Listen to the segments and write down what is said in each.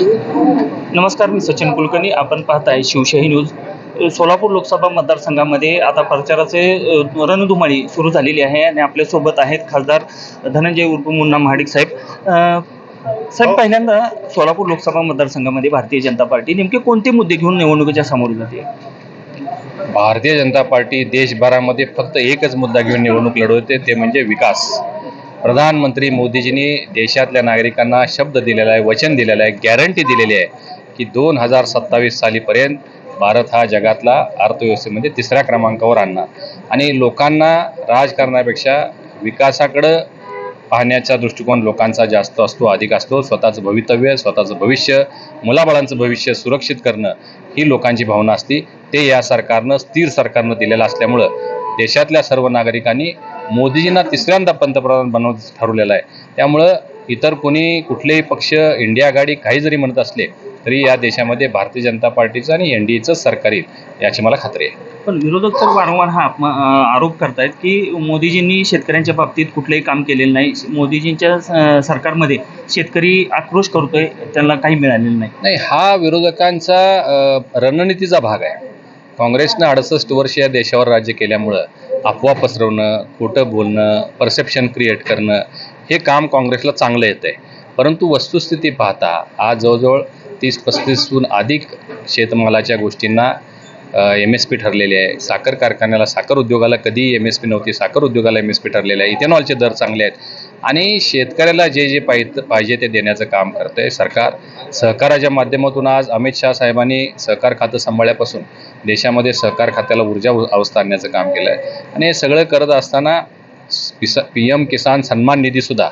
नमस्कार मी सचिन कुलकर्णी. आपण पाहत आहे शिवशाही न्यूज. सोलापूर लोकसभा मतदारसंघामध्ये आता प्रचाराचे रणधुमाळी सुरू झालेली आहे आणि आपल्यासोबत आहेत खासदार धनंजय उर्फ मुन्ना महाडिक साहेब. साहेब पहिल्यांदा सोलापूर लोकसभा मतदारसंघामध्ये भारतीय जनता पार्टी नेमके कोणते मुद्दे घेऊन निवडणुकीच्या सामोरे जाते? भारतीय जनता पार्टी देशभरामध्ये फक्त एकच मुद्दा घेऊन निवडणूक लढवते ते म्हणजे विकास. प्रधानमंत्री मोदीजींनी देशातल्या नागरिकांना शब्द दिलेला आहे वचन दिलेलं आहे गॅरंटी दिलेली आहे की दोन हजार सत्तावीस सालीपर्यंत भारत हा जगातला अर्थव्यवस्थेमध्ये तिसऱ्या क्रमांकावर आणणार. आणि लोकांना राजकारणापेक्षा विकासाकडं पाहण्याचा दृष्टिकोन लोकांचा जास्त असतो अधिक असतो. स्वतःचं भवितव्य स्वतःचं भविष्य मुलाबाळांचं भविष्य सुरक्षित करणं ही लोकांची भावना असते. ते या सरकारनं स्थिर सरकारनं दिलेलं असल्यामुळं देशातल्या सर्व नागरिकांनी मोदीजींना तिसऱ्यांदा पंतप्रधान बनवण्याचं ठरवलेलं आहे. त्यामुळं इतर कोणी कुठलेही पक्ष इंडिया आघाडी काही जरी म्हणत असले तरी या देशामध्ये भारतीय जनता पार्टीचं आणि एन डी एचंच सरकार येईल याची मला खात्री आहे. पण विरोधक तर वारंवार हा अ, आरोप करतायत की मोदीजींनी शेतकऱ्यांच्या बाबतीत कुठलंही काम केलेलं नाही. मोदीजींच्या अ, सरकारमध्ये शेतकरी आक्रोश करतोय त्यांना काही मिळालेलं नाही. नाही हा विरोधकांचा अ, रणनीतीचा भाग आहे. काँग्रेसनं अडुसष्ट वर्ष या देशावर राज्य केल्यामुळं अफवा पसरवणं खोटं बोलणं परसेप्शन क्रिएट करणं हे काम काँग्रेसला चांगलं येतं आहे परंतु वस्तुस्थिती पाहता आज जवळजवळ तीस पस्तीसहून अधिक शेतमालाच्या गोष्टींना एम एस पी ठरलेले आहे. साखर कारखान्याला साखर उद्योगाला कधी एम एस पी नव्हती. साखर उद्योगाला एम एस पी ठरलेलं आहे. इथेनॉलचे दर चांगले आहेत. आणि शेतकऱ्याला जे जे पाहिजे पाहिजे ते देण्याचं काम करतं आहे सरकार. सहकाराच्या माध्यमातून आज अमित शहा साहेबांनी सहकार खातं सांभाळल्यापासून देशामध्ये सहकार खात्याला ऊर्जा अवस्था आणण्याचं काम केलं आहे आणि हे सगळं करत असताना पिसा पी एम किसान सन्मान निधीसुद्धा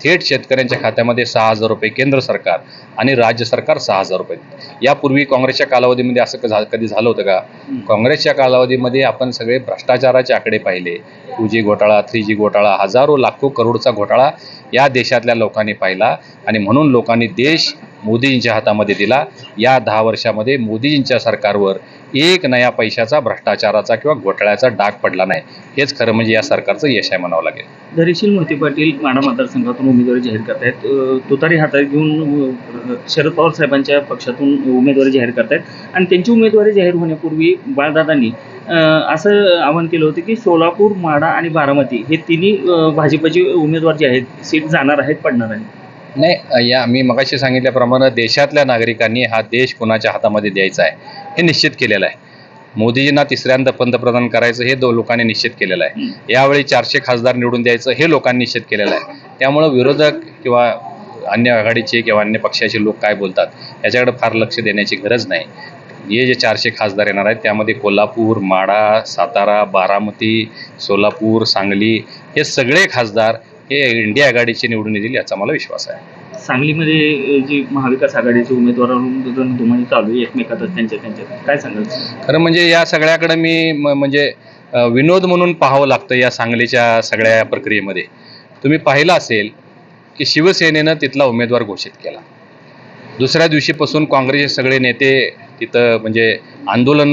थेट शेतकऱ्यांच्या खात्यामध्ये सहा हजार रुपये केंद्र सरकार आणि राज्य सरकार सहा हजार रुपये. यापूर्वी काँग्रेसच्या कालावधीमध्ये असं झा कधी झालं होतं का? काँग्रेसच्या कालावधीमध्ये आपण सगळे भ्रष्टाचाराचे आकडे पाहिले. टू जी घोटाळा थ्री जी घोटाळा हजारो लाखो करोडचा घोटाळा या देशातल्या लोकांनी पाहिला. आणि म्हणून लोकांनी देश मोदीजींच्या हातामध्ये दिला. या दहा वर्षामध्ये मोदीजींच्या सरकारवर एक नया पैशाचा भ्रष्टाचाराचा किंवा घोटाळ्याचा डाग पडला नाही. हेच खरं म्हणजे या सरकारचं यश आहे म्हणावं लागेल. धरीशील मोहिते पाटील माडा मतदारसंघातून उमेदवारी जाहीर करतायत. तुतारी हातात घेऊन शरद पवार साहेबांच्या पक्षातून उमेदवारी जाहीर करतायत. आणि त्यांची उमेदवारी जाहीर होण्यापूर्वी बाळदादांनी असं आवाहन केलं होतं की सोलापूर माडा आणि बारामती हे तिन्ही अ, भाजपचे उमेदवार जे आहेत सीट जाणार आहेत पडणार आहेत. नाही या मी मगाशी सांगितल्याप्रमाणे देशातल्या नागरिकांनी हा देश कोणाच्या हातामध्ये द्यायचा आहे हे निश्चित केलेलं आहे. मोदीजींना तिसऱ्यांदा पंतप्रधान करायचं हे दो लोकांनी निश्चित केलेलं आहे. यावेळी चारशे खासदार निवडून द्यायचं हे लोकांनी निश्चित केलेलं आहे. त्यामुळं विरोधक किंवा अन्य आघाडीचे किंवा अन्य पक्षाचे लोक काय बोलतात याच्याकडे फार लक्ष देण्याची गरज नाही. हे जे चारशे खासदार येणार आहेत त्यामध्ये कोल्हापूर माडा सातारा बारामती सोलापूर सांगली हे सगळे खासदार हे इंडिया आघाडीचे निवडून येतील याचा मला विश्वास आहे. सांगलीमध्ये जी महाविकास आघाडीचे उमेदवार धुमाळी चालू आहे एकमेकातच त्यांच्या त्यांच्यात काय सांगाल? खरं म्हणजे या सगळ्याकडे मी म्हणजे विनोद म्हणून पाहावं लागतं या सांगलीच्या सगळ्या प्रक्रियेमध्ये. तुम्ही पाहिलं असेल की शिवसेनेनं तिथला उमेदवार घोषित केला. दुसऱ्या दिवशीपासून काँग्रेसचे सगळे नेते तिथं म्हणजे आंदोलन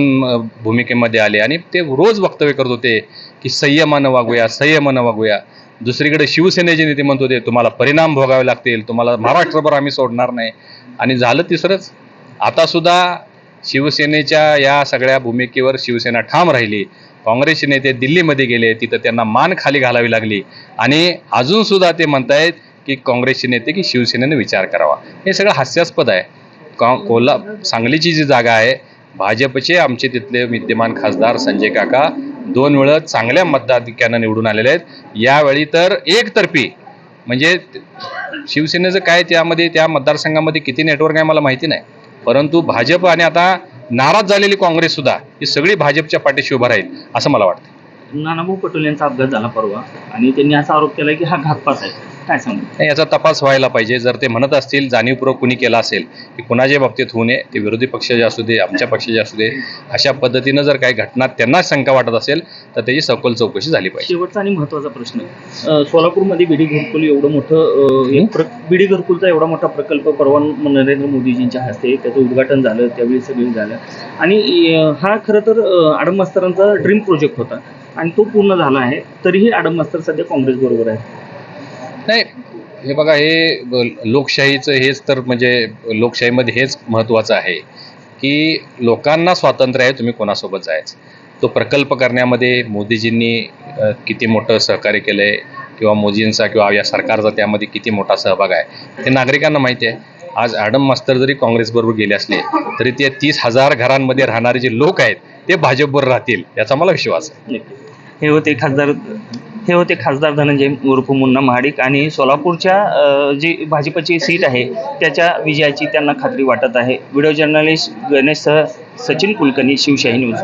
भूमिकेमध्ये आले आणि ते रोज वक्तव्य करत होते. की संयमानं वागूया संयमानं वागूया. दुसरीकडे शिवसेनेचे नेते म्हणत होते तुम्हाला परिणाम भोगावे लागतील तुम्हाला महाराष्ट्रभर आम्ही सोडणार नाही. आणि झालं तिसरंच. आतासुद्धा शिवसेनेच्या या सगळ्या भूमिकेवर शिवसेना ठाम राहिली. काँग्रेसचे नेते दिल्लीमध्ये गेले तिथं त्यांना मान खाली घालावी लागली. आणि अजूनसुद्धा ते म्हणतायत की काँग्रेसचे नेते की शिवसेनेने विचार करावा. हे सगळं हास्यास्पद आहे. का कोल्हा सांगलीची जी जागा आहे भाजपचे आमचे तिथले विद्यमान खासदार संजय काका दोन वेळा चांगल्या मतदाधिक्यानं निवडून आलेले आहेत. यावेळी तर एकतर्फी म्हणजे शिवसेनेचं काय त्यामध्ये त्या मतदारसंघामध्ये किती नेटवर्क आहे मला माहिती नाही. परंतु भाजप आणि आता नाराज झालेली काँग्रेससुद्धा ही सगळी भाजपच्या पाठीशी उभं राहील असं मला वाटतं. नानाभाऊ पटोले यांचा अपघात झाला परवा आणि त्यांनी असा आरोप केला की हा घातपात आहे काय सांगू? नाही याचा तपास व्हायला पाहिजे. जर ते म्हणत असतील जाणीवपूर्वक कुणी केला असेल की कुणाच्या बाबतीत होऊ नये ते विरोधी पक्षाचे असू दे आमच्या पक्षाचे असू दे अशा पद्धतीनं जर काही घटना त्यांना शंका वाटत असेल तर त्याची सखोल चौकशी झाली पाहिजे. शेवटचा आणि महत्त्वाचा प्रश्न. अं, सोलापूरमध्ये बीडी घरकुल एवढं मोठं अं, प्र बीडी घरकुलचा एवढा मोठा प्रकल्प परवा नरेंद्र मोदीजींच्या हस्ते त्याचं उद्घाटन झालं त्यावेळी सगळं झालं. आणि अं, हा खरं तर अं, आडम मास्तरांचा ड्रीम प्रोजेक्ट होता. आणि तो पूर्ण झाला आहे तरीही आडम मास्तर सध्या काँग्रेस बरोबर आहे. नाही हे बघा हे लोकशाहीचं हेच तर म्हणजे लोकशाहीमध्ये हेच महत्त्वाचं आहे की लोकांना स्वातंत्र्य आहे तुम्ही कोणासोबत जायचं. तो प्रकल्प करण्यामध्ये मोदीजींनी किती मोठं सहकार्य केलं आहे किंवा मोदींचा किंवा या सरकारचा त्यामध्ये किती मोठा सहभाग आहे ते नागरिकांना माहिती आहे. आज ॲडम मास्तर जरी काँग्रेसबरोबर गेले असले तरी ते तीस हजार घरांमध्ये राहणारे जे लोक आहेत ते भाजपबरोबर राहतील याचा मला विश्वास आहे. हे होते खासदार हे होते खासदार धनंजय उर्फ मुन्ना महाडिक आणि सोलापूरच्या जी भाजपची सीट आहे त्याच्या विजयाची त्यांना खात्री वाटत आहे. व्हिडिओ जर्नलिस्ट गणेशसह सचिन कुलकर्णी शिवशाही न्यूज.